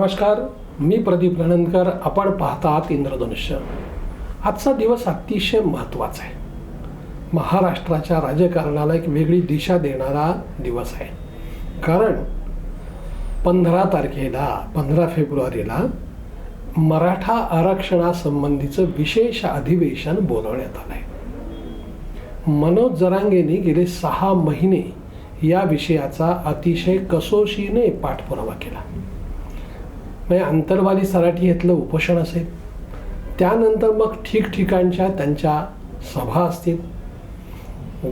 नमस्कार मी प्रदीप रणनकर आपण पाहतात इंद्रधनुष्य. आजचा दिवस अतिशय महत्त्वाचा आहे. महाराष्ट्राच्या राजकारणाला एक वेगळी दिशा देणारा दिवस आहे. कारण पंधरा तारखेला पंधरा फेब्रुवारीला मराठा आरक्षणासंबंधीचं विशेष अधिवेशन बोलवण्यात आलं आहे मनोज जरांगेने गेले सहा महिने या विषयाचा अतिशय कसोशीने पाठपुरावा केला. म्हणजे अंतरवाली सराठी घेतलं उपोषण असेल. त्यानंतर मग ठिकठिकाणच्या त्यांच्या सभा असतील.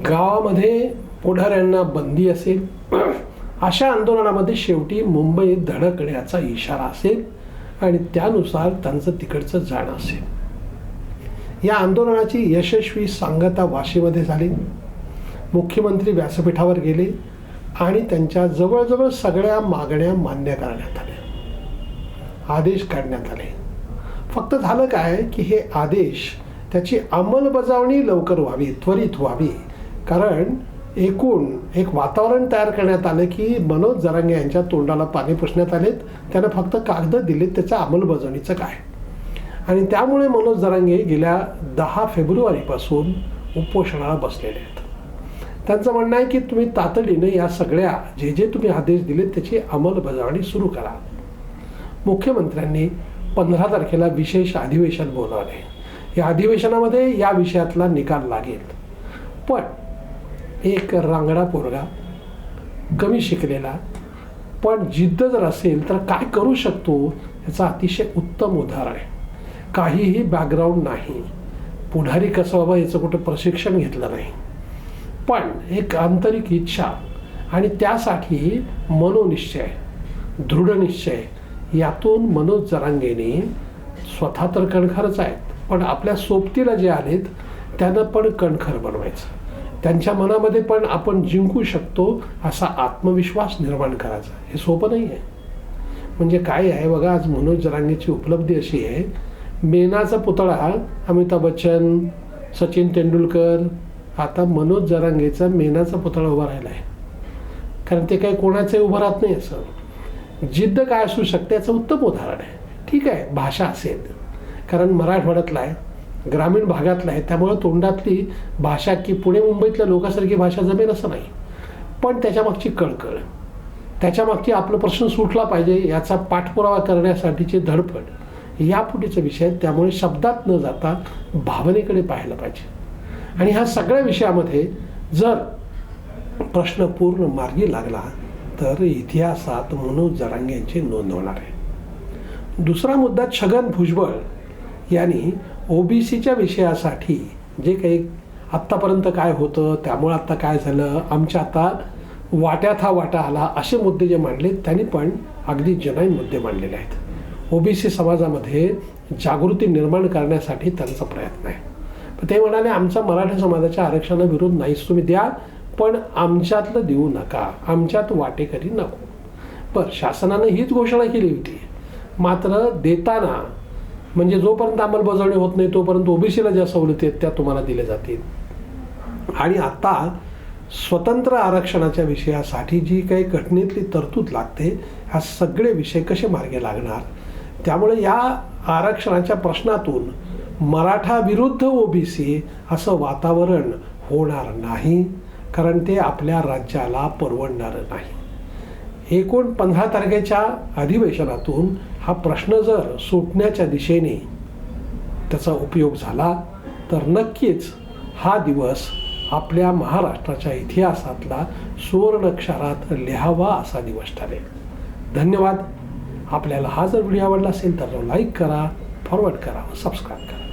गावामध्ये पुढाऱ्यांना बंदी असेल. अशा आंदोलनामध्ये शेवटी मुंबईत धडकण्याचा इशारा असेल आणि त्यानुसार त्यांचं तिकडचं जाणं असेल. या आंदोलनाची यशस्वी सांगता वाशीमध्ये झाली. मुख्यमंत्री व्यासपीठावर गेले आणि त्यांच्या जवळजवळ सगळ्या मागण्या मान्य करण्यात आल्या. आदेश काढण्यात आले. फक्त झालं काय की हे आदेश त्याची अंमलबजावणी लवकर व्हावी त्वरित व्हावी. कारण एकूण एक वातावरण तयार करण्यात आलं की मनोज जरांगे यांच्या तोंडाला पाणी पुसण्यात आलेत त्यानं फक्त कागद दिलेत त्याच्या अंमलबजावणीचं काय? आणि त्यामुळे मनोज जरांगे गेल्या दहा फेब्रुवारीपासून उपोषणाला बसलेले आहेत. त्यांचं म्हणणं आहे की तुम्ही तातडीने या सगळ्या जे जे तुम्ही आदेश दिलेत त्याची अंमलबजावणी सुरू करा. मुख्यमंत्र्यांनी पंधरा तारखेला विशेष अधिवेशन बोलावले. या अधिवेशनामध्ये या विषयातला निकाल लागेल. पण एक रांगडा पोरगा कमी शिकलेला पण जिद्द जर असेल तर काय करू शकतो याचं अतिशय उत्तम उदाहरण आहे. काहीही बॅकग्राऊंड नाही. पुढारी कसं व्हावं याचं कुठं प्रशिक्षण घेतलं नाही. पण एक आंतरिक इच्छा आणि त्यासाठी मनोनिश्चय दृढनिश्चय यातून मनोज जरांगेने स्वतः तर कणखरच आहेत पण आपल्या सोबतीला जे आलेत त्यांना पण कणखर बनवायचं. त्यांच्या मनामध्ये पण आपण जिंकू शकतो असा आत्मविश्वास निर्माण करायचा. हे सोपं नाही आहे. म्हणजे काय आहे बघा आज मनोज जरांगेची उपलब्धी अशी आहे. मेनाचा पुतळा अमिताभ बच्चन सचिन तेंडुलकर आता मनोज जरांगेचा मेनाचा पुतळा उभा राहिला आहे कारण ते काही कोणाचंही उभं राहत नाही असं. जिद्द काय असू शकते याचं उत्तम उदाहरण आहे. ठीक आहे भाषा असेल. कारण मराठवाड्यातला आहे ग्रामीण भागातला आहे त्यामुळं तोंडातली भाषा की पुणे मुंबईतल्या लोकांसारखी भाषा जमेल असं नाही. पण त्याच्यामागची कळकळ त्याच्यामागची आपला प्रश्न सुटला पाहिजे याचा पाठपुरावा करण्यासाठीची धडपड यापुढेचा विषय त्यामुळे शब्दात न जाता भावनेकडे पाहायला पाहिजे. आणि ह्या सगळ्या विषयामध्ये जर प्रश्न पूर्ण मार्गी लागला तर इतिहासात मनोज जरांगेंची नोंद होणार आहे. दुसरा मुद्दा छगन भुजबळ यांनी ओबीसीच्या विषयासाठी जे काही आत्तापर्यंत काय होतं त्यामुळे आत्ता काय झालं आमच्या आता वाट्यात हा वाटा आला असे मुद्दे जे मांडले त्यांनी पण अगदी जनाईन मुद्दे मांडलेले आहेत. ओबीसी समाजामध्ये जागृती निर्माण करण्यासाठी त्यांचा प्रयत्न आहे. ते म्हणाले आमचा मराठा समाजाच्या आरक्षणाविरोध नाहीच तुम्ही द्या. पण आमच्यातलं देऊ नका आमच्यात वाटेकरी नको. बरं शासनानं हीच घोषणा केली होती. मात्र देताना म्हणजे जोपर्यंत अंमलबजावणी होत नाही तोपर्यंत ओबीसीला ज्या सवलती आहेत त्या तुम्हाला दिल्या जातील. आणि आता स्वतंत्र आरक्षणाच्या विषयासाठी जी काही घटनेतली तरतूद लागते ह्या सगळे विषय कसे मार्गे लागणार? त्यामुळे या आरक्षणाच्या प्रश्नातून मराठा विरुद्ध ओबीसी असं वातावरण होणार नाही. कारण ते आपल्या राज्याला परवडणारं नाही. एकूण पंधरा तारखेच्या अधिवेशनातून हा प्रश्न जर सुटण्याच्या दिशेने त्याचा उपयोग झाला तर नक्कीच हा दिवस आपल्या महाराष्ट्राच्या इतिहासातला सुवर्णक्षरात लिहावा असा दिवस ठरेल. धन्यवाद. आपल्याला हा जर व्हिडिओ आवडला असेल तर लाईक करा फॉरवर्ड करा सबस्क्राईब करा.